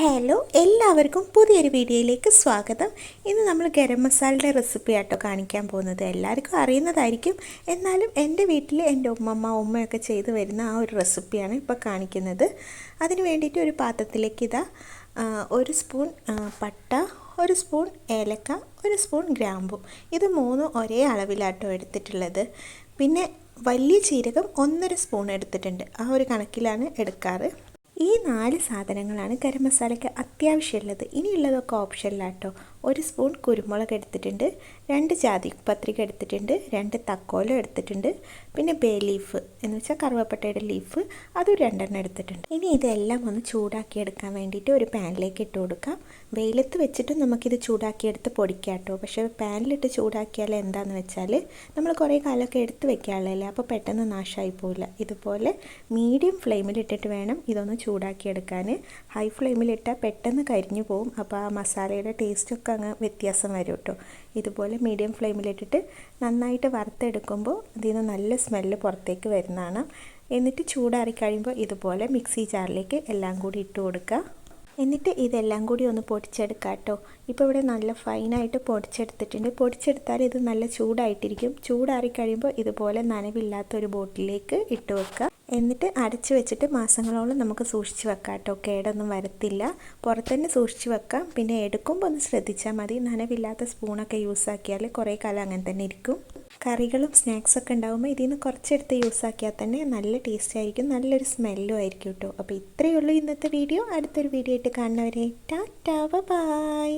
Hello എല്ലാവർക്കും പുതിയൊരു വീഡിയോയിലേക്ക് സ്വാഗതം. ഇന്ന് നമ്മൾ ഗരം മസാലയുടെ റെസിപ്പി ആട്ടോ കാണിക്കാൻ പോകുന്നത്. എല്ലാവർക്കും അറിയുന്നതായിരിക്കും. എന്നാലും എന്റെ വീട്ടിൽ എന്റെ ഉമ്മമ്മ ഉമ്മയൊക്കെ ചെയ്ത് വരുന്ന ആ ഒരു റെസിപ്പിയാണ് ഇപ്പോൾ കാണിക്കുന്നത്. അതിന് വേണ്ടിയിട്ട് ഒരു പാത്രത്തിലേക്ക് ഇതാ ഒരു സ്പൂൺ പട്ട ഒരു സ്പൂൺ ഏലക്ക ഒരു സ്പൂൺ ഗ്രാമ്പും. ഇത് മൂന്നും ഒരേ അളവിലാട്ടോ എടുത്തിട്ടുള്ളത്. പിന്നെ വലിയ ജീരകം ഒന്നര സ്പൂൺ എടുത്തിട്ടുണ്ട്. ആ ഒരു കണക്കിലാണ് എടുക്കാറ്. ഈ നാല് സാധനങ്ങളാണ് ഗരം മസാലയ്ക്ക് അത്യാവശ്യമുള്ളത്. ഇനിയുള്ളതൊക്കെ ഓപ്ഷനിലാട്ടോ ഒരു സ്പൂൺ കുരുമുളക് എടുത്തിട്ടുണ്ട് രണ്ട് ജാതി പത്രിക എടുത്തിട്ടുണ്ട് രണ്ട് തക്കോലം എടുത്തിട്ടുണ്ട് പിന്നെ ബേ ലീഫ് എന്ന് വെച്ചാൽ കറുവപ്പട്ടയുടെ ലീഫ് അതും രണ്ടെണ്ണം എടുത്തിട്ടുണ്ട്. ഇനി ഇതെല്ലാം ഒന്ന് ചൂടാക്കി എടുക്കാൻ വേണ്ടിയിട്ട് ഒരു പാനിലേക്ക് ഇട്ട് കൊടുക്കാം. വെയിലത്ത് വെച്ചിട്ട് നമുക്കിത് ചൂടാക്കിയെടുത്ത് പൊടിക്കാം കേട്ടോ. പക്ഷേ പാനിലിട്ട് ചൂടാക്കിയാൽ എന്താണെന്ന് വെച്ചാൽ നമ്മൾ കുറേ കാലമൊക്കെ എടുത്ത് വെക്കാനുള്ളതല്ലേ അപ്പോൾ പെട്ടെന്ന് നാശമായി പോവില്ല. ഇതുപോലെ മീഡിയം ഫ്ലെയിമിലിട്ടിട്ട് വേണം ഇതൊന്ന് ചൂടാക്കിയെടുക്കാൻ. ഹൈ ഫ്ലെയിമിലിട്ടാൽ പെട്ടെന്ന് കരിഞ്ഞു പോകും അപ്പോൾ ആ മസാലയുടെ ടേസ്റ്റൊക്കെ അങ്ങ് വ്യത്യാസം വരും കേട്ടോ. ഇതുപോലെ മീഡിയം ഫ്ലെയിമിലിട്ടിട്ട് നന്നായിട്ട് വറുത്തെടുക്കുമ്പോൾ അതിൽ നിന്ന് നല്ല സ്മെല്ല് പുറത്തേക്ക് വരുന്നതാണ്. എന്നിട്ട് ചൂടാറി കഴിയുമ്പോൾ ഇതുപോലെ മിക്സി ജാറിലേക്ക് എല്ലാം കൂടി ഇട്ട് കൊടുക്കുക. എന്നിട്ട് ഇതെല്ലാം കൂടി ഒന്ന് പൊടിച്ചെടുക്കാം കേട്ടോ. ഇപ്പോൾ ഇവിടെ നല്ല ഫൈനായിട്ട് പൊടിച്ചെടുത്തിട്ടുണ്ട്. പൊടിച്ചെടുത്താൽ ഇത് നല്ല ചൂടായിട്ടിരിക്കും. ചൂടാറി കഴിയുമ്പോൾ ഇതുപോലെ നനവില്ലാത്ത ഒരു ബോട്ടിലേക്ക് ഇട്ട് വെക്കുക. എന്നിട്ട് അടച്ചു വെച്ചിട്ട് മാസങ്ങളോളം നമുക്ക് സൂക്ഷിച്ച് വെക്കാം കേട്ടോ. കേടൊന്നും വരത്തില്ല. പുറത്തുതന്നെ സൂക്ഷിച്ച് വെക്കാം. പിന്നെ എടുക്കുമ്പോൾ ഒന്ന് ശ്രദ്ധിച്ചാൽ മതി. നനവില്ലാത്ത സ്പൂണൊക്കെ യൂസ് ആക്കിയാൽ കുറേ കാലം അങ്ങനെ തന്നെ ഇരിക്കും. കറികളും സ്നാക്സൊക്കെ ഉണ്ടാകുമ്പോൾ ഇതിൽ നിന്ന് കുറച്ചെടുത്ത് യൂസ് ആക്കിയാൽ തന്നെ നല്ല ടേസ്റ്റ് ആയിരിക്കും. നല്ലൊരു സ്മെല്ലും ആയിരിക്കും കേട്ടോ. അപ്പോൾ ഇത്രയേ ഉള്ളൂ ഇന്നത്തെ വീഡിയോ അടുത്തൊരു വീഡിയോ ആയിട്ട് കാണുന്നവരെ ടാറ്റാ ബൈ